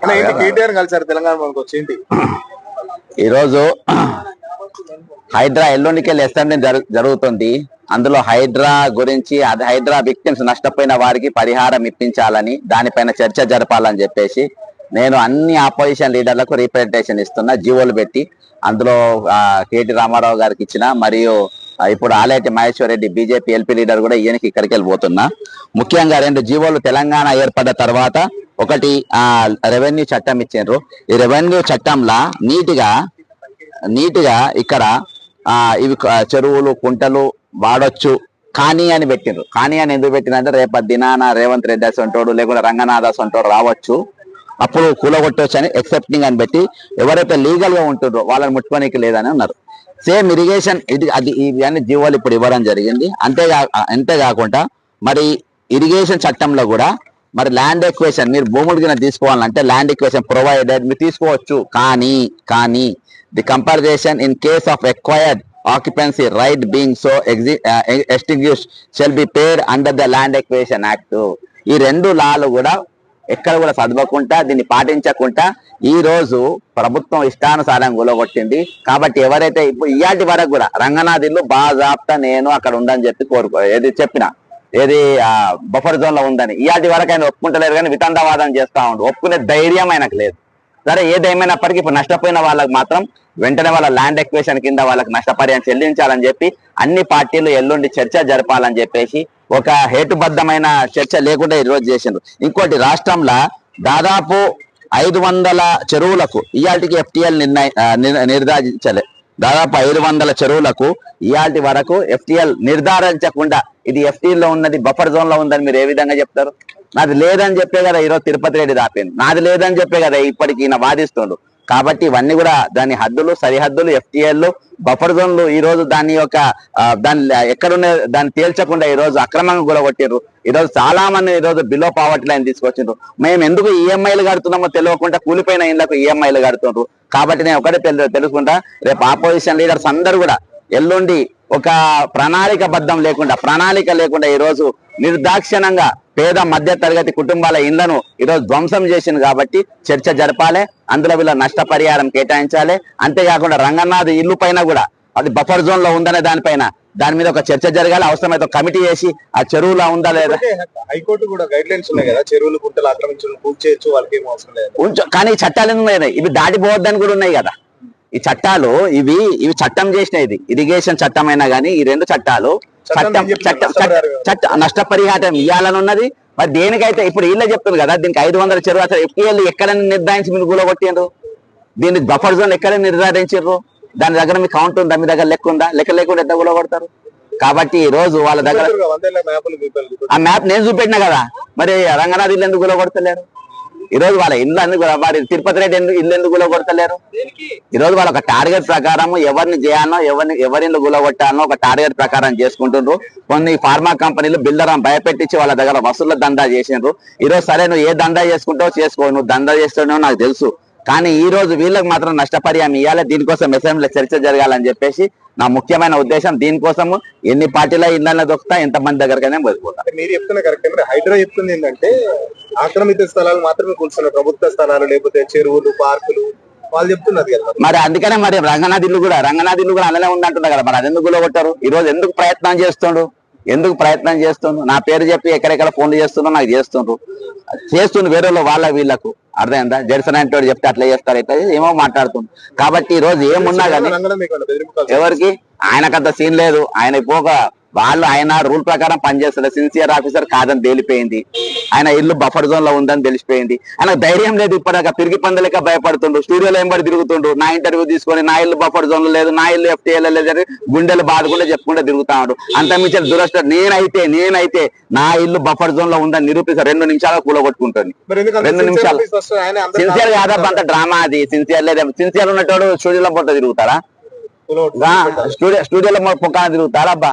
మన ఇది ఇప్పటి కేటీఆర్ కలిసారు తెలంగాణ వచ్చి ఏంటి ఈరోజు హైడ్రా ఎల్లుండికి అసెంబ్లీ జరు జరుగుతుంది అందులో హైడ్రా గురించి అది హైడ్రా విక్టిమ్స్ నష్టపోయిన వారికి పరిహారం ఇప్పించాలని దానిపైన చర్చ జరపాలని చెప్పేసి నేను అన్ని ఆపోజిషన్ లీడర్లకు రీప్రజెంటేషన్ ఇస్తున్నా జీవోలు పెట్టి. అందులో కేటీ రామారావు గారికి ఇచ్చిన మరియు ఇప్పుడు Aleti Maheshwar Reddy BJP LP leader కూడా ఈయనకి ఇక్కడికి వెళ్ళిపోతున్నా. ముఖ్యంగా రెండు జీవోలు తెలంగాణ ఏర్పడ్డ తర్వాత ఒకటి ఆ రెవెన్యూ చట్టం ఇచ్చిండ్రు. ఈ రెవెన్యూ చట్టంలా నీట్గా నీట్గా ఇక్కడ ఇవి చెరువులు కుంటలు వాడొచ్చు. కానీ అని పెట్టిండ్రు. కానీ అని ఎందుకు పెట్టినంటే రేపటి దినాన రేవంత్ రెడ్డి అసంటోడు లేకుంటే రంగనాథ్ అసంటోడు రావచ్చు. అప్పుడు కూలగొట్టవచ్చు అని ఎక్సెప్టింగ్ అని పెట్టి ఎవరైతే లీగల్గా ఉంటుండ్రో వాళ్ళని ముట్టుకోనికి లేదని ఉన్నారు సేమ్ ఇరిగేషన్ ఇది అది ఇవన్నీ జీవోలు ఇప్పుడు ఇవ్వడం జరిగింది. అంతేగా అంతేకాకుండా మరి ఇరిగేషన్ చట్టంలో కూడా మరి ల్యాండ్ ఎక్వేషన్ మీరు భూములు కింద తీసుకోవాలంటే ల్యాండ్ ఎక్వేషన్ ప్రొవైడెడ్ మీరు తీసుకోవచ్చు. కానీ కానీ the comparison in case of acquired occupancy right being so extinguish shall be paid under the land acquisition act ఈ రెండు లాలు కూడా ఎక్కడ కూడా చదవకుండా దీన్ని పాటించకుండా ఈ రోజు ప్రభుత్వం ఇష్టానుసారం గులగొట్టింది. కాబట్టి ఎవరైతే ఇప్పుడు ఇయాటి వరకు కూడా రంగనాథ్ ఇల్లు బాజాప్తా నేను అక్కడ ఉందని చెప్పి కోరుకో ఏది చెప్పిన ఏది బఫర్ జోన్లో ఉందని. ఇయాటి వరకు ఆయన ఒప్పుకుంటలేరు కానీ వితండవాదం చేస్తా ఉండు. ఒప్పుకునే ధైర్యం ఆయనకు లేదు. సరే ఏదేమైనప్పటికీ ఇప్పుడు నష్టపోయిన వాళ్ళకి మాత్రం వెంటనే వాళ్ళ ల్యాండ్ ఎక్వేషన్ కింద వాళ్ళకి నష్టపరిహారం చెల్లించాలని చెప్పి అన్ని పార్టీలు ఎల్లుండి చర్చ జరపాలని చెప్పేసి ఒక హేతుబద్ధమైన చర్చ లేకుండా ఈరోజు చేసిండ్రు. ఇంకోటి రాష్ట్రంలో దాదాపు ఐదు వందల చెరువులకు ఇయాల్టికి ఎఫ్టీఎల్ నిర్ణయ నిర్ధారించలే. దాదాపు ఐదు వందల చెరువులకు ఇయాల్టి వరకు ఎఫ్టీఎల్ నిర్ధారించకుండా ఇది ఎఫ్టీఎల్లో లో ఉన్నది బఫర్ జోన్లో ఉందని మీరు ఏ విధంగా చెప్తారు? నాది లేదని చెప్పే కదా ఈరోజు తిరుపతి రెడ్డి దాపింది. నాది లేదని చెప్పే కదా ఇప్పటికి ఈయన వాదిస్తుండు. కాబట్టి ఇవన్నీ కూడా దాని హద్దులు సరిహద్దులు ఎఫ్టీఎల్ బఫర్ జోన్లు ఈ రోజు దాని యొక్క దాని ఎక్కడున్న దాన్ని తేల్చకుండా ఈ రోజు అక్రమంగా కూడగొట్టిర్రు. ఈ రోజు చాలా మంది ఈ రోజు బిలో పావర్టీ లైన్ తీసుకొచ్చిండ్రు. మేము ఎందుకు ఈఎంఐలు కడుతున్నామో తెలియకుండా కూలిపోయిన ఇళ్ళకు ఈఎంఐలు కడుతుండ్రు. కాబట్టి నేను ఒకటే తెలుసుకుంటా రేపు ఆపోజిషన్ లీడర్స్ అందరు కూడా ఎల్లుండి ఒక ప్రణాళిక బద్ధం లేకుండా ప్రణాళిక లేకుండా ఈ రోజు నిర్దాక్షిణంగా పేద మధ్య తరగతి కుటుంబాల ఇళ్ళను ఈరోజు ధ్వంసం చేసింది కాబట్టి చర్చ జరపాలి అందులో వీళ్ళ నష్టపరిహారం కేటాయించాలి. అంతేకాకుండా రంగనాథ్ ఇల్లు పైన కూడా అది బఫర్ జోన్లో ఉందనే దానిపైన దాని మీద ఒక చర్చ జరగాలి అవసరమైతే కమిటీ చేసి ఆ చెరువులో ఉందా లేదా? హైకోర్టు కూడా గైడ్ లైన్స్ ఉన్నాయి కదా చెరువులు గుంటలు ఆక్రమించడం పూర్తి చేయొచ్చు వాళ్ళకి అవసరం లేదు. కానీ చట్టాలు ఉన్నాయి ఇవి దాటిపోవద్దని కూడా ఉన్నాయి కదా. ఈ చట్టాలు ఇవి ఇవి చట్టం చేసిన ఇది. ఇరిగేషన్ చట్టం అయినా గానీ ఈ రెండు చట్టాలు చట్టం చట్టం? చట్టం నష్టపరిహారం. ఇవ్వాలని ఉన్నది మరి దేనికైతే ఇప్పుడు వీళ్ళే చెప్తుంది కదా దీనికి ఐదు వందల చెరువు అసలు ఎఫ్టీఎల్ ఎక్కడ నిర్ధారించి మీరు కూలగొట్టిండ్రు దీనికి బఫర్ జోన్ ఎక్కడ నిర్ధారించారు దాని దగ్గర మీ కౌంట్ ఉందా? మీ దగ్గర లెక్క ఉందా? లెక్క లేకుండా ఎంత కూలగొడతారు కాబట్టి ఈ రోజు వాళ్ళ దగ్గర ఆ మ్యాప్ నేను చూపెట్టినా కదా. మరి రంగనాథ్ ఇల్లు ఎందుకు కొడతలేరు? ఈ రోజు వాళ్ళ ఇల్లు ఎందుకు వారి తిరుపతి రెడ్డి ఎందుకు ఇల్లు ఎందుకు ఈ రోజు వాళ్ళ ఒక టార్గెట్ ప్రకారం ఎవరిని చేయాలో ఎవరిని ఎవరిని గులగొట్టాలో ఒక టార్గెట్ ప్రకారం చేసుకుంటుండ్రు. కొన్ని ఫార్మా కంపెనీలు బిల్డర్ భయపెట్టించి వాళ్ళ దగ్గర వసూళ్ళ దందా చేసిండ్రు. ఈ రోజు సరే నువ్వు ఏ దందా చేసుకుంటావో చేసుకో నువ్వు దందా చేస్తున్నావు నాకు తెలుసు. కానీ ఈ రోజు వీళ్ళకి మాత్రం నష్టపరిహారం ఇవ్వాలి దీనికోసం అసెంబ్లీలో చర్చ జరగాలని చెప్పేసి నా ముఖ్యమైన ఉద్దేశం దీనికోసము ఎన్ని పార్టీల ఇళ్ళని దొక్కుతా ఎంతమంది దగ్గరకైనా పోతా అంటే మీరు చెప్తున్న కరెక్ట్ హైడ్రా చెప్తుంది ఏంటంటే ఆక్రమిత స్థలాలు మాత్రమే కూర్చున్నారు ప్రభుత్వ స్థలాలు లేకపోతే చెరువులు పార్కులు వాళ్ళు చెప్తున్నది కదా. మరి. అందుకనే మరి రంగనాథ్ ఇల్లు కూడా రంగనాథ్ ఇల్లు కూడా అలానే ఉందంటున్నా కదా. మరి అది ఎందుకు కొట్టారు ఈ రోజు ఎందుకు ప్రయత్నం చేస్తుండు? ఎందుకు ప్రయత్నం చేస్తుండు నా పేరు చెప్పి ఎక్కడెక్కడ ఫోన్లు చేస్తుండ్రు నాకు చేస్తుండ్రు. చేస్తుండు వేరే వాళ్ళు వాళ్ళ వీళ్ళకు. అర్థమైందా? జడ్సన్ అంటే చెప్తే అట్లా చేస్తారు ఇట్లా చేసి ఏమో మాట్లాడుతుండు కాబట్టి ఈ రోజు ఏమున్నా కానీ ఎవరికి? ఆయనకంత సీన్ లేదు. ఆయన పోక వాళ్ళు ఆయన రూల్ ప్రకారం పనిచేస్తారు సిన్సియర్ ఆఫీసర్ కాదని తేలిపోయింది. ఆయన ఇల్లు బఫర్ జోన్లో ఉందని తెలిసిపోయింది. ఆయన ధైర్యం లేదు ఇప్పటిదాకా. పిరిగి పందలేక భయపడుతుండు. స్టూడియోలో ఎంబడి తిరుగుతుండు? నా ఇంటర్వ్యూ తీసుకొని నా ఇల్లు బఫర్ జోన్లో లేదు నా ఇల్లు ఎఫ్టీఎల్ లేదని గుండెలు బాధకుండా చెప్పుకుంటే తిరుగుతాడు. అంత మించిన దురస్ట నేనైతే నేనైతే నా ఇల్లు బఫర్ జోన్లో ఉందని నిరూపిస్తా. రెండు నిమిషాలు కూలగొట్టుకుంటాను ఎందుకంటే రెండు నిమిషాలు. సిన్సియర్ కాదప్ప అంత డ్రామా అది. సిన్సియర్ లేదు. సిన్సియర్ ఉన్నట్టు స్టూడియోలో పొట్ట తిరుగుతారా? స్టూడియోలో పొక్కన తిరుగుతారా అబ్బా?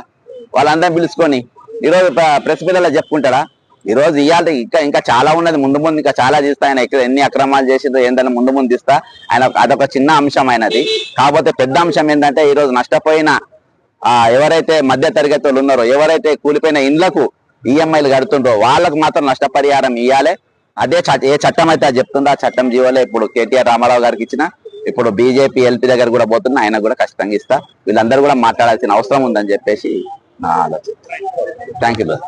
వాళ్ళందరిని పిలుచుకొని ఈరోజు ప్రెస్ పిల్లలు చెప్పుకుంటారా ఈ రోజు ఇవాళ ఇంకా ఇంకా చాలా ఉన్నది ముందు ముందు ఇంకా చాలా తీస్తా. ఆయన ఎన్ని అక్రమాలు చేసిందో ఏందని ముందు ముందు తీస్తా. ఆయన అదొక చిన్న అంశం అయినది కాకపోతే పెద్ద అంశం ఏంటంటే ఈ రోజు నష్టపోయిన ఆ ఎవరైతే మధ్య తరగతి వాళ్ళు ఉన్నారో ఎవరైతే కూలిపోయిన ఇండ్లకు ఈఎంఐలు కడుతుండ్రో వాళ్ళకు మాత్రం నష్టపరిహారం ఇవ్వాలి అదే ఏ చట్టం అయితే అది చెప్తుందో ఆ చట్టం జీవోలే. ఇప్పుడు కేటీఆర్ రామారావు గారికి ఇచ్చిన ఇప్పుడు బీజేపీ ఎల్పీ దగ్గర కూడా పోతున్నా ఆయన కూడా ఖచ్చితంగా ఇస్తా. వీళ్ళందరూ కూడా మాట్లాడాల్సిన అవసరం ఉందని చెప్పేసి Nah, that's it. Thank you, man.